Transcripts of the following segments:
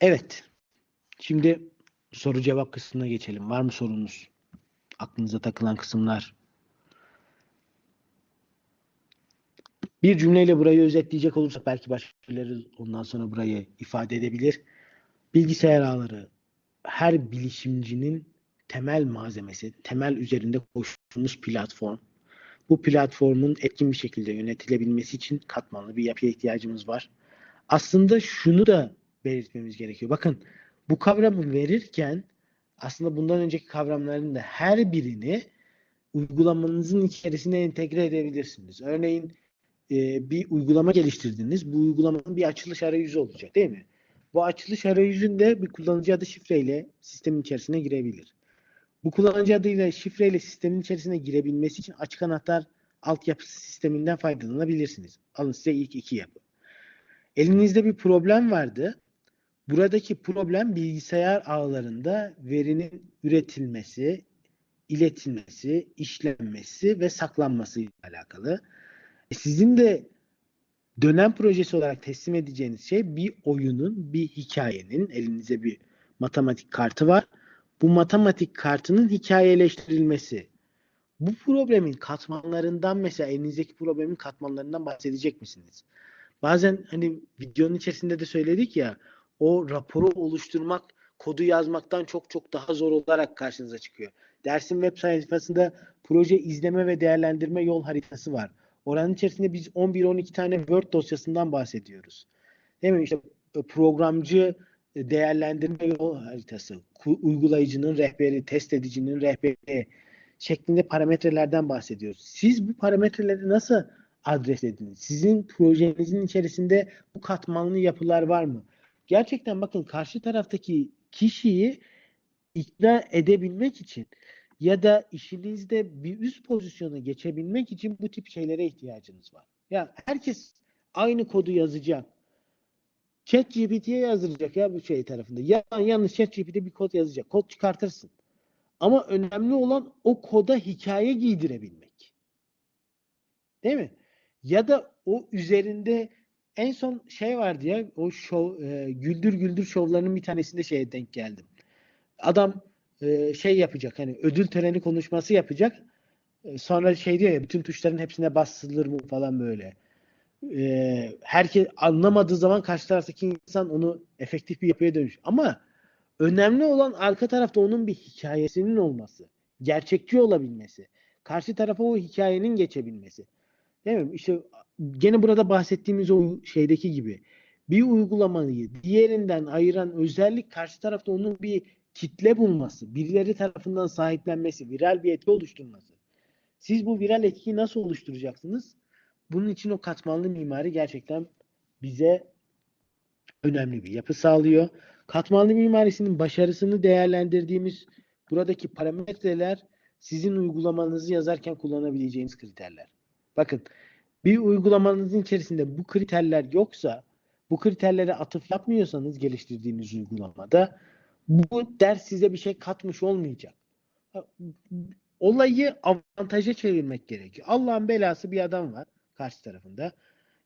Evet. Şimdi soru cevap kısmına geçelim. Var mı sorunuz? Aklınıza takılan kısımlar. Bir cümleyle burayı özetleyecek olursak belki başkaları ondan sonra burayı ifade edebilir. Bilgisayar ağları her bilişimcinin temel malzemesi, temel üzerinde koştuğumuz platform. Bu platformun etkin bir şekilde yönetilebilmesi için katmanlı bir yapıya ihtiyacımız var. Aslında şunu da belirtmemiz gerekiyor. Bakın bu kavramı verirken aslında bundan önceki kavramların da her birini uygulamanızın içerisine entegre edebilirsiniz. Örneğin e, bir uygulama geliştirdiniz. Bu uygulamanın bir açılış arayüzü olacak değil mi? Bu açılış arayüzünde bir kullanıcı adı şifreyle sistemin içerisine girebilir. Bu kullanıcı adıyla şifreyle sistemin içerisine girebilmesi için açık anahtar altyapısı sisteminden faydalanabilirsiniz. Alın size ilk iki yapı. Elinizde bir problem vardı. Buradaki problem bilgisayar ağlarında verinin üretilmesi, iletilmesi, işlenmesi ve saklanması ile alakalı. E, Sizin de dönem projesi olarak teslim edeceğiniz şey bir oyunun, bir hikayenin, elinize bir matematik kartı var. Bu matematik kartının hikayeleştirilmesi. Bu problemin katmanlarından mesela elinizdeki problemin katmanlarından bahsedecek misiniz? Bazen hani videonun içerisinde de söyledik ya o raporu oluşturmak kodu yazmaktan çok çok daha zor olarak karşınıza çıkıyor. Dersin web sayfasında proje izleme ve değerlendirme yol haritası var. Oranın içerisinde biz 11-12 tane Word dosyasından bahsediyoruz. Değil mi? İşte programcı değerlendirme yol haritası, uygulayıcının rehberi, test edicinin rehberi şeklinde parametrelerden bahsediyoruz. Siz bu parametreleri nasıl adres? Sizin projenizin içerisinde bu katmanlı yapılar var mı? Gerçekten bakın karşı taraftaki kişiyi ikna edebilmek için ya da işinizde bir üst pozisyona geçebilmek için bu tip şeylere ihtiyacınız var. Ya herkes aynı kodu yazacak. ChatGPT'ye yazdıracak ya bu şey tarafında. Ya yalnız ChatGPT bir kod yazacak. Kod çıkartırsın. Ama önemli olan o koda hikaye giydirebilmek. Değil mi? Ya da o üzerinde en son şey vardı ya o şov, e, güldür güldür şovlarının bir tanesinde şeye denk geldim. Adam e, şey yapacak hani ödül töreni konuşması yapacak. E, sonra şey diyor ya bütün tuşların hepsine basılır mı falan böyle. E, herkes anlamadığı zaman karşı taraftaki insan onu efektif bir yapıya dönüş. Ama önemli olan arka tarafta onun bir hikayesinin olması. Gerçekçi olabilmesi. Karşı tarafa o hikayenin geçebilmesi. Değil mi? İşte gene burada bahsettiğimiz o şeydeki gibi bir uygulamayı diğerinden ayıran özellik karşı tarafta onun bir kitle bulması, birileri tarafından sahiplenmesi, viral bir etki oluşturması. Siz bu viral etkiyi nasıl oluşturacaksınız? Bunun için o katmanlı mimari gerçekten bize önemli bir yapı sağlıyor. Katmanlı mimarisinin başarısını değerlendirdiğimiz buradaki parametreler sizin uygulamanızı yazarken kullanabileceğiniz kriterler. Bakın bir uygulamanızın içerisinde bu kriterler yoksa bu kriterlere atıf yapmıyorsanız geliştirdiğiniz uygulamada bu ders size bir şey katmış olmayacak. Olayı avantaja çevirmek gerekiyor. Allah'ın belası bir adam var karşı tarafında.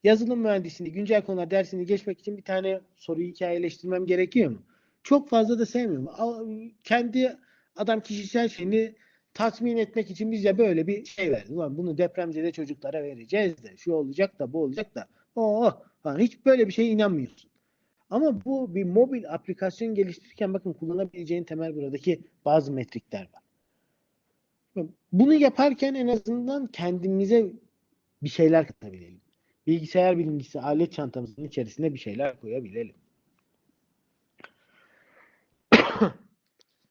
Yazılım mühendisliği güncel konular dersini geçmek için bir tane soruyu hikayeleştirmem gerekiyor mu? Çok fazla da sevmiyorum. Kendi adam kişisel şeyini tatmin etmek için bize böyle bir şey verdi. Ulan bunu depremzede çocuklara vereceğiz de şu olacak da bu olacak da. Oh, oh. hiç böyle bir şeye inanmıyorsun. Ama bu bir mobil aplikasyon geliştirirken bakın kullanabileceğin temel buradaki bazı metrikler var. Bunu yaparken en azından kendimize bir şeyler katabilelim. Bilgisayar bilimcisi alet çantamızın içerisine bir şeyler koyabilelim.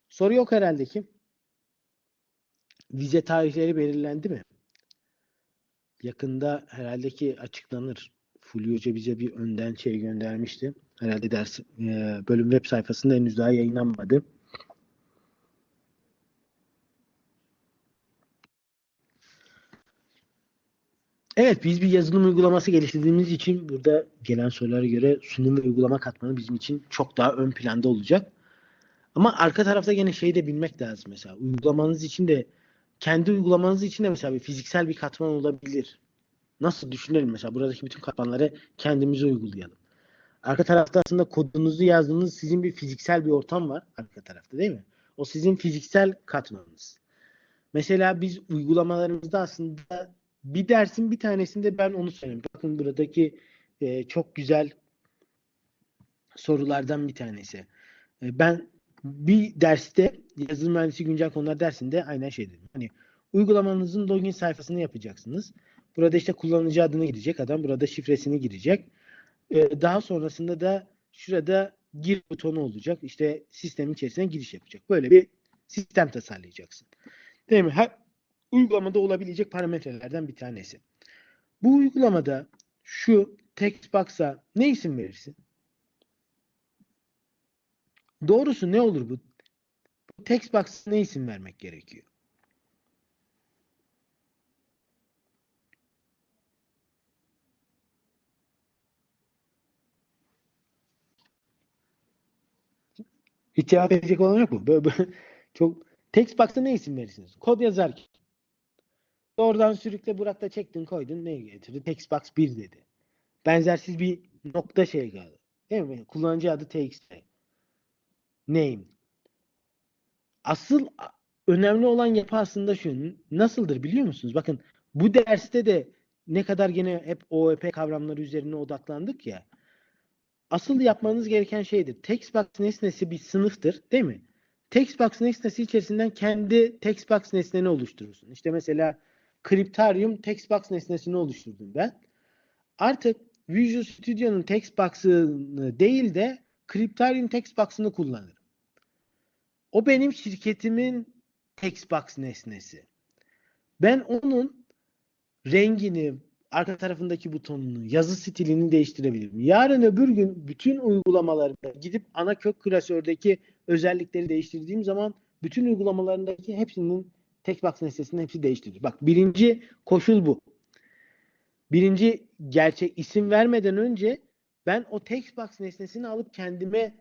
Soru yok herhalde ki. Vize tarihleri belirlendi mi? Yakında herhalde ki açıklanır. Fulya Hoca bize bir önden şey göndermişti. Herhalde ders e, bölüm web sayfasında henüz daha yayınlanmadı. Evet biz bir yazılım uygulaması geliştirdiğimiz için burada gelen sorulara göre sunum ve uygulama katmanı bizim için çok daha ön planda olacak. Ama arka tarafta gene şeyi de bilmek lazım mesela. Uygulamanız için de kendi uygulamanız için de mesela bir fiziksel bir katman olabilir. Nasıl düşünelim mesela buradaki bütün katmanları kendimize uygulayalım. Arka tarafta aslında kodunuzu yazdığınız sizin bir fiziksel bir ortam var arka tarafta değil mi? O sizin fiziksel katmanınız. Mesela biz uygulamalarımızda aslında bir dersin bir tanesinde ben onu söyleyeyim. Bakın buradaki e, çok güzel sorulardan bir tanesi. E, ben bir derste yazılım mühendisi güncel konular dersinde aynen şey dedim. Hani uygulamanızın login sayfasını yapacaksınız. Burada işte kullanıcı adını girecek adam. Burada şifresini girecek. E, daha sonrasında da şurada gir butonu olacak. İşte sistemin içerisine giriş yapacak. Böyle bir sistem tasarlayacaksın. Değil mi? Her uygulamada olabilecek parametrelerden bir tanesi. Bu uygulamada şu text box'a ne isim verirsin? Doğrusu ne olur bu? Bu text box'a ne isim vermek gerekiyor? Hiç cevap verecek olan yok mu? Böyle, böyle çok text box'a ne isim verirsiniz? Kod yazarken. Doğrudan sürükle Burak'ta çektin koydun ne getirdi? Text box 1 dedi. Benzersiz bir nokta şey geldi. Değil mi? Kullanıcı adı txt. Name. Asıl önemli olan yapı aslında şu. Nasıldır biliyor musunuz? Bakın bu derste de ne kadar gene hep OOP kavramları üzerine odaklandık ya. Asıl yapmanız gereken şeydir. Textbox nesnesi bir sınıftır, değil mi? Textbox nesnesi içerisinden kendi textbox nesneni oluşturursun. İşte mesela Cryptarium textbox nesnesini oluşturdum ben. Artık Visual Studio'nun textbox'ını değil de Cryptarium textbox'ını kullanırım. O benim şirketimin textbox nesnesi. Ben onun rengini, arka tarafındaki butonunu, yazı stilini değiştirebilirim. Yarın öbür gün bütün uygulamalarımda gidip ana kök klasördeki özellikleri değiştirdiğim zaman bütün uygulamalarındaki hepsinin textbox nesnesinin hepsi değiştirilir. Bak birinci koşul bu. Birinci gerçek isim vermeden önce ben o textbox nesnesini alıp kendime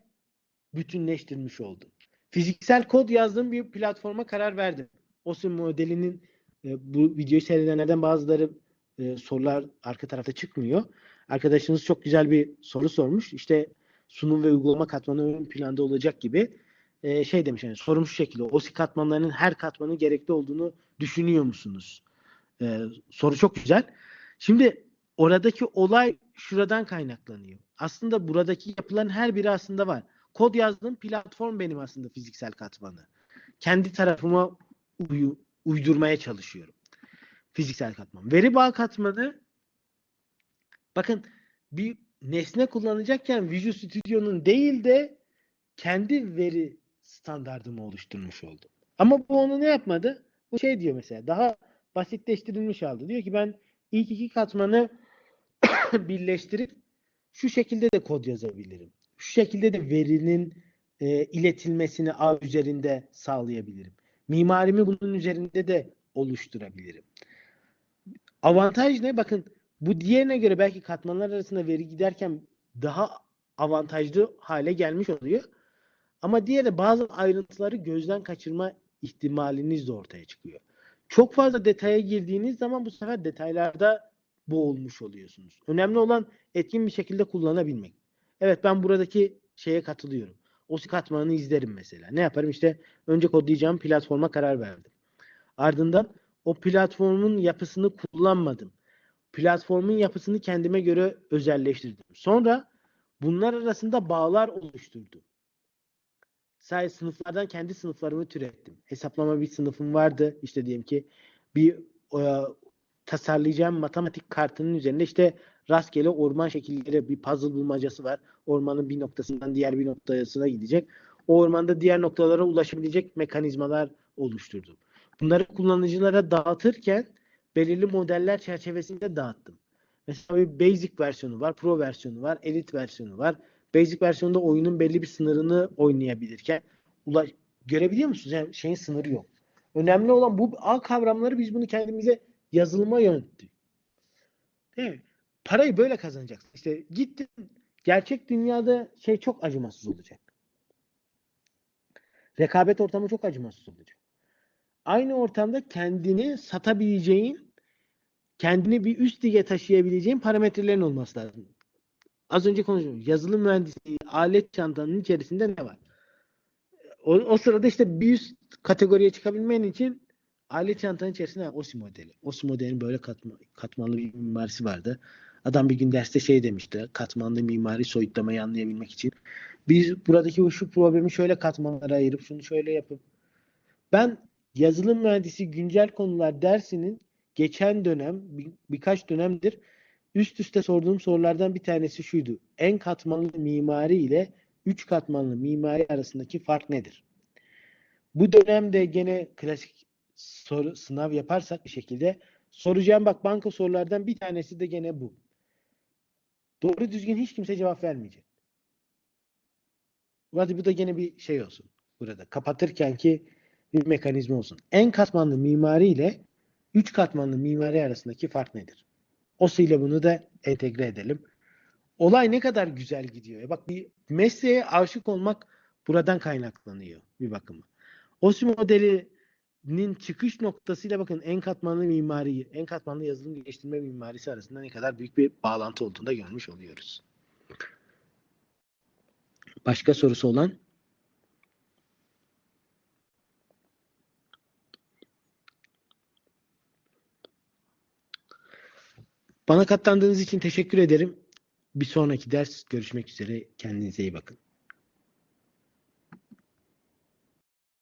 bütünleştirmiş oldum. Fiziksel kod yazdığım bir platforma karar verdim. OSIM modelinin e, bu videoyu seyredenlerden bazıları e, sorular arka tarafta çıkmıyor. Arkadaşınız çok güzel bir soru sormuş. İşte sunum ve uygulama katmanı ön planda olacak gibi e, şey demiş yani sorum şu şekilde OSI katmanlarının her katmanın gerekli olduğunu düşünüyor musunuz? E, soru çok güzel. Şimdi oradaki olay şuradan kaynaklanıyor. Aslında buradaki yapılan her biri aslında var. Kod yazdığım platform benim aslında fiziksel katmanı. Kendi tarafıma uyu, uydurmaya çalışıyorum. Fiziksel katman. Veri bağ katmanı bakın bir nesne kullanacakken Visual Studio'nun değil de kendi veri standartımı oluşturmuş oldum. Ama bu onu ne yapmadı? Bu şey diyor mesela daha basitleştirilmiş aldı. Diyor ki ben ilk iki katmanı birleştirip şu şekilde de kod yazabilirim. Şu şekilde de verinin e, iletilmesini ağ üzerinde sağlayabilirim. Mimarimi bunun üzerinde de oluşturabilirim. Avantaj ne? Bakın bu diğerine göre belki katmanlar arasında veri giderken daha avantajlı hale gelmiş oluyor. Ama diğeri bazı ayrıntıları gözden kaçırma ihtimaliniz de ortaya çıkıyor. Çok fazla detaya girdiğiniz zaman bu sefer detaylarda boğulmuş oluyorsunuz. Önemli olan etkin bir şekilde kullanabilmek. Evet ben buradaki şeye katılıyorum. O katmanını izlerim mesela. Ne yaparım? İşte önce kodlayacağım platforma karar verdim. Ardından o platformun yapısını kullanmadım. Platformun yapısını kendime göre özelleştirdim. Sonra bunlar arasında bağlar oluşturdum. Sadece sınıflardan kendi sınıflarımı türettim. Hesaplama bir sınıfım vardı. İşte diyelim ki bir tasarlayacağım matematik kartının üzerinde işte rastgele orman şekilleri bir puzzle bulmacası var. Ormanın bir noktasından diğer bir noktasına gidecek. O ormanda diğer noktalara ulaşabilecek mekanizmalar oluşturdum. Bunları kullanıcılara dağıtırken belirli modeller çerçevesinde dağıttım. Mesela bir basic versiyonu var, pro versiyonu var, elite versiyonu var. Basic versiyonda oyunun belli bir sınırını oynayabilirken ulaş görebiliyor musunuz? Yani şeyin sınırı yok. Önemli olan bu ağ kavramları biz bunu kendimize yazılıma yönetti. Değil mi? Parayı böyle kazanacaksın. İşte gittin gerçek dünyada şey çok acımasız olacak. Rekabet ortamı çok acımasız olacak. Aynı ortamda kendini satabileceğin, kendini bir üst lige taşıyabileceğin parametrelerin olması lazım. Az önce konuştum. Yazılım mühendisliği alet çantanın içerisinde ne var? O, o sırada işte bir üst kategoriye çıkabilmen için alet çantanın içerisinde OSI modeli. OSI modelinin böyle katma, katmanlı bir mimarisi vardı. Adam bir gün derste şey demişti. Katmanlı mimari soyutlamayı anlayabilmek için. Biz buradaki şu problemi şöyle katmanlara ayırıp şunu şöyle yapıp ben yazılım mühendisi güncel konular dersinin geçen dönem bir, birkaç dönemdir üst üste sorduğum sorulardan bir tanesi şuydu. En katmanlı mimari ile üç katmanlı mimari arasındaki fark nedir? Bu dönemde gene klasik soru sınav yaparsak bir şekilde soracağım bak banka sorulardan bir tanesi de gene bu. Doğru düzgün hiç kimse cevap vermeyecek. Hadi bu da gene bir şey olsun burada. Kapatırken ki bir mekanizma olsun. En katmanlı mimari ile üç katmanlı mimari arasındaki fark nedir? O ile bunu da entegre edelim. Olay ne kadar güzel gidiyor. Ya bak bir mesleğe aşık olmak buradan kaynaklanıyor bir bakıma. OSI modelinin çıkış noktasıyla bakın en katmanlı mimari, en katmanlı yazılım geliştirme mimarisi arasında ne kadar büyük bir bağlantı olduğunu da görmüş oluyoruz. Başka sorusu olan? Bana katlandığınız için teşekkür ederim. Bir sonraki ders görüşmek üzere. Kendinize iyi bakın.